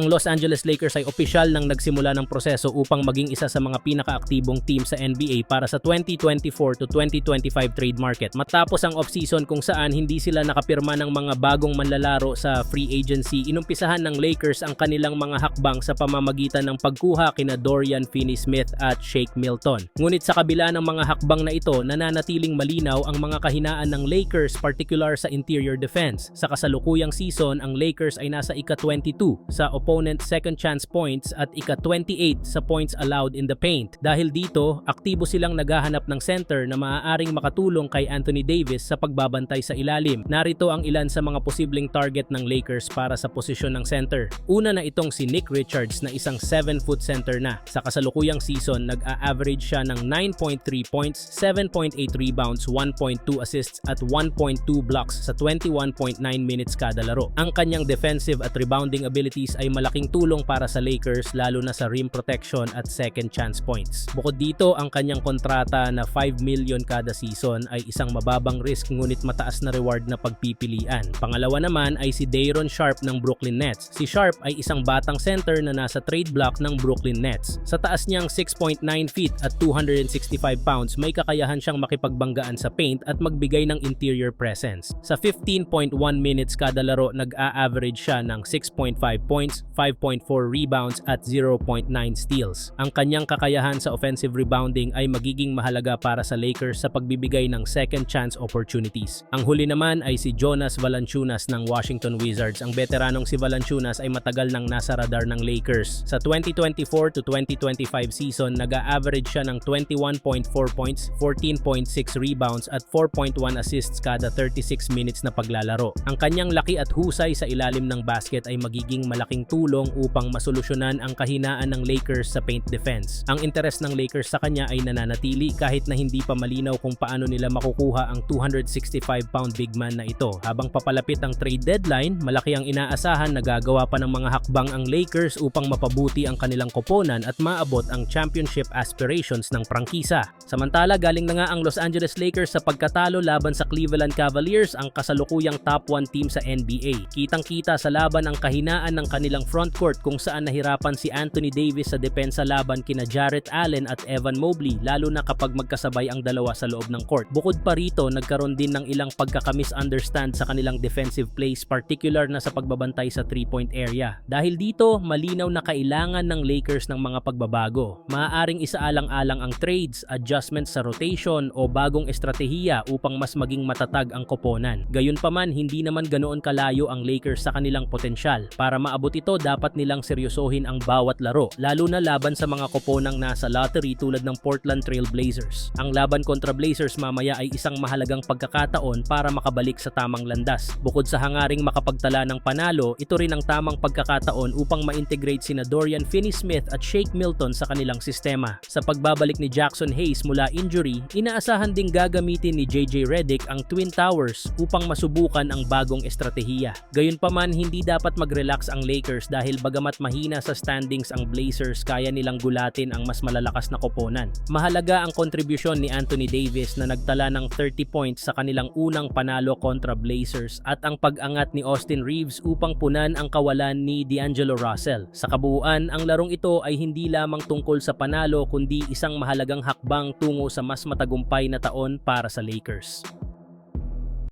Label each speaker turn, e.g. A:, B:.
A: Ang Los Angeles Lakers ay opisyal nang nagsimula ng proseso upang maging isa sa mga pinakaaktibong team sa NBA para sa 2024 to 2025 trade market. Matapos ang offseason kung saan hindi sila nakapirma ng mga bagong manlalaro sa free agency, inumpisahan ng Lakers ang kanilang mga hakbang sa pamamagitan ng pagkuha kina Dorian Finney-Smith at Shake Milton. Ngunit sa kabila ng mga hakbang na ito, nananatiling malinaw ang mga kahinaan ng Lakers particular sa interior defense. Sa kasalukuyang season, ang Lakers ay nasa ika-22 sa opponent second chance points at ika-28 sa points allowed in the paint. Dahil dito, aktibo silang naghahanap ng center na maaaring makatulong kay Anthony Davis sa pagbabantay sa ilalim. Narito ang ilan sa mga posibleng target ng Lakers para sa posisyon ng center. Una na itong si Nick Richards na isang 7-foot center na. Sa kasalukuyang season, nag-a-average siya ng 9.3 points, 7.8 rebounds, 1.2 assists at 1.2 blocks sa 21.9 minutes kada laro. Ang kanyang defensive at rebounding abilities ay malaking tulong para sa Lakers lalo na sa rim protection at second chance points. Bukod dito, ang kanyang kontrata na 5 million kada season ay isang mababang risk ngunit mataas na reward na pagpipilian. Pangalawa naman ay si Dayron Sharp ng Brooklyn Nets. Si Sharp ay isang batang center na nasa trade block ng Brooklyn Nets. Sa taas niyang 6.9 feet at 265 pounds, may kakayahan siyang makipagbanggaan sa paint at magbigay ng interior presence. Sa 15.1 minutes kada laro, nag-a-average siya ng 6.5 points, 5.4 rebounds at 0.9 steals. Ang kanyang kakayahan sa offensive rebounding ay magiging mahalaga para sa Lakers sa pagbibigay ng second chance opportunities. Ang huli naman ay si Jonas Valanciunas ng Washington Wizards. Ang veteranong si Valanciunas ay matagal nang nasa radar ng Lakers. Sa 2024 to 2025 season, nag-a-average siya ng 21.4 points, 14.6 rebounds at 4.1 assists kada 36 minutes na paglalaro. Ang kanyang laki at husay sa ilalim ng basket ay magiging malaking tulong upang masolusyonan ang kahinaan ng Lakers sa paint defense. Ang interes ng Lakers sa kanya ay nananatili kahit na hindi pa malinaw kung paano nila makukuha ang 265-pound big man na ito. Habang papalapit ang trade deadline, malaki ang inaasahan na gagawa pa ng mga hakbang ang Lakers upang mapabuti ang kanilang koponan at maabot ang championship aspirations ng prangkisa. Samantala, galing na nga ang Los Angeles Lakers sa pagkatalo laban sa Cleveland Cavaliers, ang kasalukuyang top 1 team sa NBA. Kitang-kita sa laban ang kahinaan ng kanilang frontcourt kung saan nahirapan si Anthony Davis sa depensa laban kina Jarrett Allen at Evan Mobley lalo na kapag magkasabay ang dalawa sa loob ng court. Bukod pa rito, nagkaroon din ng ilang pagkakamisunderstand sa kanilang defensive plays particular na sa pagbabantay sa 3-point area. Dahil dito, malinaw na kailangan ng Lakers ng mga pagbabago. Maaaring isaalang-alang ang trades, adjustments sa rotation o bagong estratehiya upang mas maging matatag ang koponan. Gayunpaman, hindi naman ganoon kalayo ang Lakers sa kanilang potensyal. Para maabot ito, dapat nilang seryosohin ang bawat laro, lalo na laban sa mga koponang nasa lottery tulad ng Portland Trail Blazers. Ang laban kontra Blazers mamaya ay isang mahalagang pagkakataon para makabalik sa tamang landas. Bukod sa hangaring makapagtala ng panalo, ito rin ang tamang pagkakataon upang ma-integrate sina Dorian Finney-Smith at Shake Milton sa kanilang sistema. Sa pagbabalik ni Jackson Hayes mula injury, inaasahan ding gagamitin ni JJ Redick ang Twin Towers upang masubukan ang bagong estratehiya. Gayunpaman, hindi dapat mag-relax ang Lakers dahil bagamat mahina sa standings ang Blazers, kaya nilang gulatin ang mas malalakas na koponan. Mahalaga ang kontribusyon ni Anthony Davis na nagtala ng 30 points sa kanilang unang panalo kontra Blazers at ang pag-angat ni Austin Reeves upang punan ang kawalan ni D'Angelo Russell. Sa kabuuan, ang larong ito ay hindi lamang tungkol sa panalo kundi isang mahalagang hakbang tungo sa mas matagumpay na taon para sa Lakers.